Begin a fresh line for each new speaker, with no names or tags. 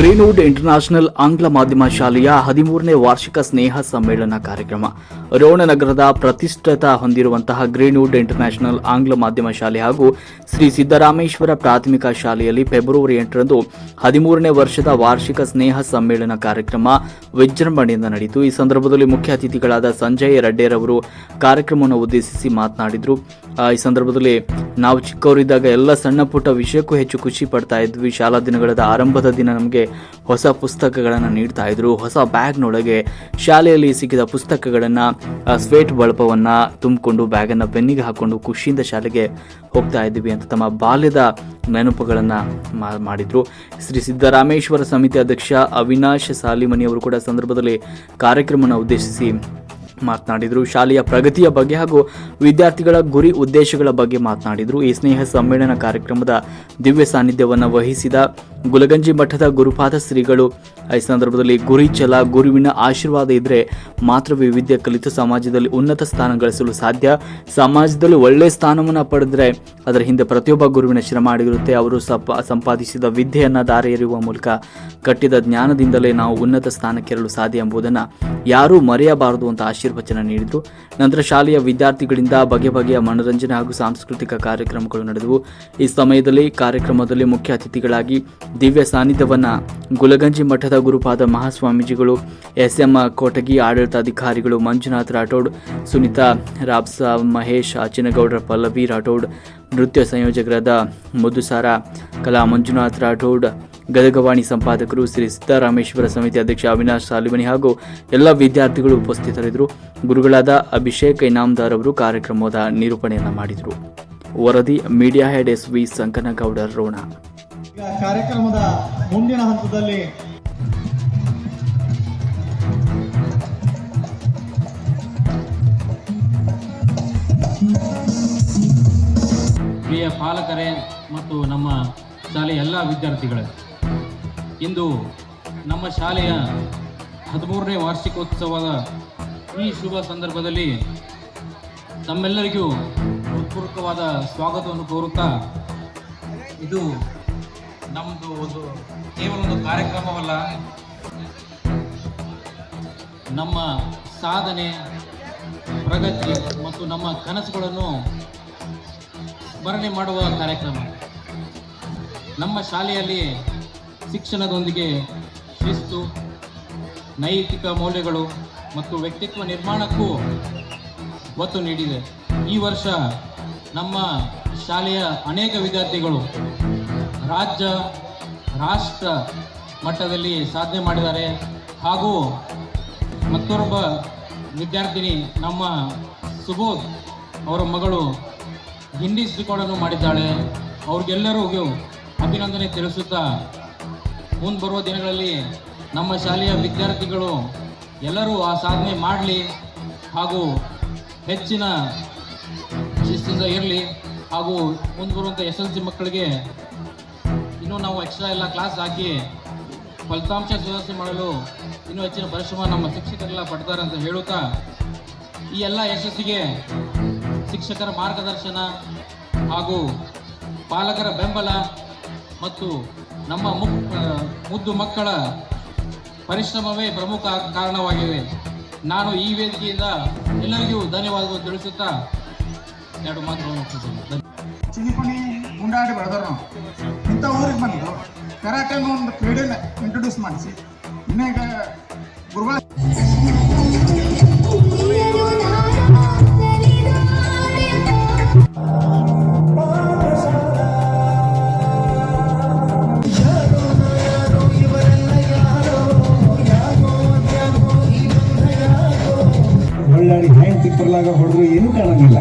Greenwood international ಆಂಗ್ಲ ಮಾಧ್ಯಮ ಶಾಲೆಯ ಹದಿಮೂರನೇ ವಾರ್ಷಿಕ ಸ್ನೇಹ ಸಮ್ಮೇಳನ ಕಾರ್ಯಕ್ರಮ. ರೋಣನಗರದ ಪ್ರತಿಷ್ಠಿತ ಹೊಂದಿರುವಂತಹ ಗ್ರೀನ್ವುಡ್ ಇಂಟರ್ನ್ಯಾಷನಲ್ ಆಂಗ್ಲ ಮಾಧ್ಯಮ ಶಾಲೆ ಹಾಗೂ ಶ್ರೀ ಸಿದ್ದರಾಮೇಶ್ವರ ಪ್ರಾಥಮಿಕ ಶಾಲೆಯಲ್ಲಿ ಫೆಬ್ರವರಿ ಎಂಟರಂದು ಹದಿಮೂರನೇ ವರ್ಷದ ವಾರ್ಷಿಕ ಸ್ನೇಹ ಸಮ್ಮೇಳನ ಕಾರ್ಯಕ್ರಮ ವಿಜೃಂಭಣೆಯಿಂದ ನಡೆಯಿತು. ಈ ಸಂದರ್ಭದಲ್ಲಿ ಮುಖ್ಯ ಅತಿಥಿಗಳಾದ ಸಂಜಯ್ ರಡ್ಡೇರವರು ಕಾರ್ಯಕ್ರಮವನ್ನು ಉದ್ದೇಶಿಸಿ ಮಾತನಾಡಿದರು. ಈ ಸಂದರ್ಭದಲ್ಲಿ ನಾವು ಚಿಕ್ಕವರಿದ್ದಾಗ ಎಲ್ಲ ಸಣ್ಣ ಪುಟ್ಟ ವಿಷಯಕ್ಕೂ ಹೆಚ್ಚು ಖುಷಿ ಪಡ್ತಾ ಇದ್ವಿ. ಶಾಲಾ ದಿನಗಳ ಆರಂಭದ ದಿನ ನಮಗೆ ಹೊಸ ಪುಸ್ತಕಗಳನ್ನು ನೀಡ್ತಾ ಇದ್ರು. ಹೊಸ ಬ್ಯಾಗ್ನೊಳಗೆ ಶಾಲೆಯಲ್ಲಿ ಸಿಕ್ಕಿದ ಪುಸ್ತಕಗಳನ್ನು ಸ್ವೇಟ್ ಬಳಪವನ್ನು ತುಂಬಿಕೊಂಡು ಬ್ಯಾಗನ್ನು ಬೆನ್ನಿಗೆ ಹಾಕೊಂಡು ಖುಷಿಯಿಂದ ಶಾಲೆಗೆ ಹೋಗ್ತಾ ಇದ್ವಿ ಅಂತ ತಮ್ಮ ಬಾಲ್ಯದ ನೆನಪುಗಳನ್ನು ಮಾಡಿದ್ರು. ಶ್ರೀ ಸಿದ್ದರಾಮೇಶ್ವರ ಸಮಿತಿ ಅಧ್ಯಕ್ಷ ಅವಿನಾಶ್ ಸಾಲಿಮನಿ ಅವರು ಕೂಡ ಸಂದರ್ಭದಲ್ಲಿ ಕಾರ್ಯಕ್ರಮವನ್ನು ಉದ್ದೇಶಿಸಿ ಮಾತನಾಡಿದರು. ಶಾಲೆಯ ಪ್ರಗತಿಯ ಬಗ್ಗೆ ಹಾಗೂ ವಿದ್ಯಾರ್ಥಿಗಳ ಗುರಿ ಉದ್ದೇಶಗಳ ಬಗ್ಗೆ ಮಾತನಾಡಿದರು. ಈ ಸ್ನೇಹ ಸಮ್ಮೇಳನ ಕಾರ್ಯಕ್ರಮದ ದಿವ್ಯ ಸಾನ್ನಿಧ್ಯವನ್ನು ವಹಿಸಿದ ಗುಲಗಂಜಿ ಮಠದ ಗುರುಪಾದ ಶ್ರೀಗಳು. ಈ ಸಂದರ್ಭದಲ್ಲಿ ಗುರಿ ಛಲ, ಗುರುವಿನ ಆಶೀರ್ವಾದ ಇದ್ದರೆ ಮಾತ್ರ ವೈವಿಧ್ಯ ಕಲಿತು ಸಮಾಜದಲ್ಲಿ ಉನ್ನತ ಸ್ಥಾನ ಗಳಿಸಲು ಸಾಧ್ಯ. ಸಮಾಜದಲ್ಲಿ ಒಳ್ಳೆಯ ಸ್ಥಾನವನ್ನು ಪಡೆದರೆ ಅದರ ಹಿಂದೆ ಪ್ರತಿಯೊಬ್ಬ ಗುರುವಿನ ಶ್ರಮ ಆಗಿರುತ್ತೆ ಅವರು ಸಪ, ಸಂಪಾದಿಸಿದ ವಿದ್ಯೆಯನ್ನು ದಾರಿ ಎರೆಯುವ ಮೂಲಕ ಕಟ್ಟಿದ ಜ್ಞಾನದಿಂದಲೇ ನಾವು ಉನ್ನತ ಸ್ಥಾನಕ್ಕೆರಲು ಸಾಧ್ಯ ಎಂಬುದನ್ನು ಯಾರೂ ಮರೆಯಬಾರದು ಅಂತ ಆಶೀರ್ವಚನ ನೀಡಿದರು ನಂತರ ಶಾಲೆಯ ವಿದ್ಯಾರ್ಥಿಗಳಿಂದ ಬಗೆ ಬಗೆಯ ಮನೋರಂಜನೆ ಹಾಗೂ ಸಾಂಸ್ಕೃತಿಕ ಕಾರ್ಯಕ್ರಮಗಳು ನಡೆದವು. ಈ ಸಮಯದಲ್ಲಿ ಕಾರ್ಯಕ್ರಮದಲ್ಲಿ ಮುಖ್ಯ ಅತಿಥಿಗಳಾಗಿ ದಿವ್ಯ ಸಾನ್ನಿಧ್ಯವನ್ನು ಗುಲಗಂಜಿ ಮಠದ ಗುರುಪಾದ ಮಹಾಸ್ವಾಮೀಜಿಗಳು ಎಸ್ ಎಂ ಕೋಟಗಿ ಆಡಳಿತಾಧಿಕಾರಿಗಳು ಮಂಜುನಾಥ್ ರಾಠೋಡ್, ಸುನೀತಾ ರಾಬ್ಸಾ ಮಹೇಶ್ ಅಚಿನಗೌಡರ ಪಲ್ಲವಿ ರಾಠೋಡ್, ನೃತ್ಯ ಸಂಯೋಜಕರಾದ ಮಧುಸಾರ, ಕಲಾ ಮಂಜುನಾಥ್ ರಾಠೋಡ್ ಗದಗವಾಣಿ ಸಂಪಾದಕರು ಶ್ರೀ ಸಿದ್ದರಾಮೇಶ್ವರ ಸಮಿತಿ ಅಧ್ಯಕ್ಷ ಅವಿನಾಶ್ ಸಾಲಿಮನಿ ಹಾಗೂ ಎಲ್ಲ ವಿದ್ಯಾರ್ಥಿಗಳು ಉಪಸ್ಥಿತರಿದ್ದರು. ಗುರುಗಳಾದ ಅಭಿಷೇಕ್ ಇನಾಮ್ದಾರ್ ಅವರು ಕಾರ್ಯಕ್ರಮದ ನಿರೂಪಣೆಯನ್ನು ಮಾಡಿದರು. ವರದಿ media head S V Sankanagouda Rona.
ಕಾರ್ಯಕ್ರಮದ ಮುಂದಿನ ಹಂತದಲ್ಲಿ
ಪ್ರಿಯ ಪಾಲಕರೇ ಮತ್ತು ನಮ್ಮ ಶಾಲೆಯ ಎಲ್ಲ ವಿದ್ಯಾರ್ಥಿಗಳೇ ಇಂದು ನಮ್ಮ ಶಾಲೆಯ ಹದಿಮೂರನೇ ವಾರ್ಷಿಕೋತ್ಸವದ ಈ ಶುಭ ಸಂದರ್ಭದಲ್ಲಿ ತಮ್ಮೆಲ್ಲರಿಗೂ ಹೃತ್ಪೂರ್ವಕವಾದ ಸ್ವಾಗತವನ್ನು ಕೋರುತ್ತಾ, ಇದು ನಮ್ಮದು ಒಂದು ಕೇವಲ ಒಂದು ಕಾರ್ಯಕ್ರಮವಲ್ಲ, ನಮ್ಮ ಸಾಧನೆ, ಪ್ರಗತಿ ಮತ್ತು ನಮ್ಮ ಕನಸುಗಳನ್ನು ಸ್ಮರಣೆ ಮಾಡುವ ಕಾರ್ಯಕ್ರಮ. ನಮ್ಮ ಶಾಲೆಯಲ್ಲಿ ಶಿಕ್ಷಣದೊಂದಿಗೆ ಶಿಸ್ತು, ನೈತಿಕ ಮೌಲ್ಯಗಳು ಮತ್ತು ವ್ಯಕ್ತಿತ್ವ ನಿರ್ಮಾಣಕ್ಕೂ ಒತ್ತು ನೀಡಿದೆ. ಈ ವರ್ಷ ನಮ್ಮ ಶಾಲೆಯ ಅನೇಕ ವಿದ್ಯಾರ್ಥಿಗಳು ರಾಜ್ಯ, ರಾಷ್ಟ್ರ ಮಟ್ಟದಲ್ಲಿ ಸಾಧನೆ ಮಾಡಿದ್ದಾರೆ. ಹಾಗೂ ಮತ್ತೊಬ್ಬ ವಿದ್ಯಾರ್ಥಿನಿ ನಮ್ಮ ಸುಬೋಧ್ ಅವರ ಮಗಳು ಹಿಂದಿ ರೆಕಾರ್ಡನ್ನು ಮಾಡಿದ್ದಾಳೆ. ಅವ್ರಿಗೆಲ್ಲರಿಗೂ ಅಭಿನಂದನೆ ತಿಳಿಸುತ್ತಾ ಮುಂದೆ ಬರುವ ದಿನಗಳಲ್ಲಿ ನಮ್ಮ ಶಾಲೆಯ ವಿದ್ಯಾರ್ಥಿಗಳು ಎಲ್ಲರೂ ಆ ಸಾಧನೆ ಮಾಡಲಿ ಹಾಗೂ ಹೆಚ್ಚಿನ ಶಿಸ್ತಿಂದ ಇರಲಿ ಹಾಗೂ ಮುಂದೆ ಬರುವಂಥ ಎಸ್ ಎಲ್ ಸಿ ಮಕ್ಕಳಿಗೆ ಇನ್ನೂ ನಾವು ಎಕ್ಸ್ಟ್ರಾ ಎಲ್ಲ ಕ್ಲಾಸ್ ಹಾಕಿ ಫಲಿತಾಂಶ ಸುಧಾರಿಸಿ ಮಾಡಲು ಇನ್ನೂ ಹೆಚ್ಚಿನ ಪರಿಶ್ರಮ ನಮ್ಮ ಶಿಕ್ಷಕರೆಲ್ಲ ಪಡ್ತಾರೆ ಅಂತ ಹೇಳುತ್ತಾ ಈ ಎಲ್ಲ ಯಶಸ್ಸಿಗೆ ಶಿಕ್ಷಕರ ಮಾರ್ಗದರ್ಶನ ಹಾಗೂ ಪಾಲಕರ ಬೆಂಬಲ ಮತ್ತು ನಮ್ಮ ಮುಕ್ ಮುದ್ದು ಮಕ್ಕಳ ಪರಿಶ್ರಮವೇ ಪ್ರಮುಖ ಕಾರಣವಾಗಿದೆ ನಾನು ಈ ವೇದಿಕೆಯಿಂದ ಎಲ್ಲರಿಗೂ ಧನ್ಯವಾದಗಳು ತಿಳಿಸುತ್ತಾ ಎರಡು ಮಾತುಗಳನ್ನು
ಚಿಗಿಪುಣಿ ಗುಂಡಾಡಿ ಬೆಳೆದ್ರು ನಾವು. ಇಂಥ ಊರಿಗೆ ಬಂದು ಕರಾಟೆ ಒಂದು ಕ್ರೀಡೆನ ಇಂಟ್ರೊಡ್ಯೂಸ್ ಮಾಡಿಸಿ. ಇನ್ನೇಗ ಗುರುಗಳ
ತಿಪ್ಪರ್ಲಾಗ ಹೊಡೆದ್ರು ಏನೂ ಕಾಣಂಗಿಲ್ಲ.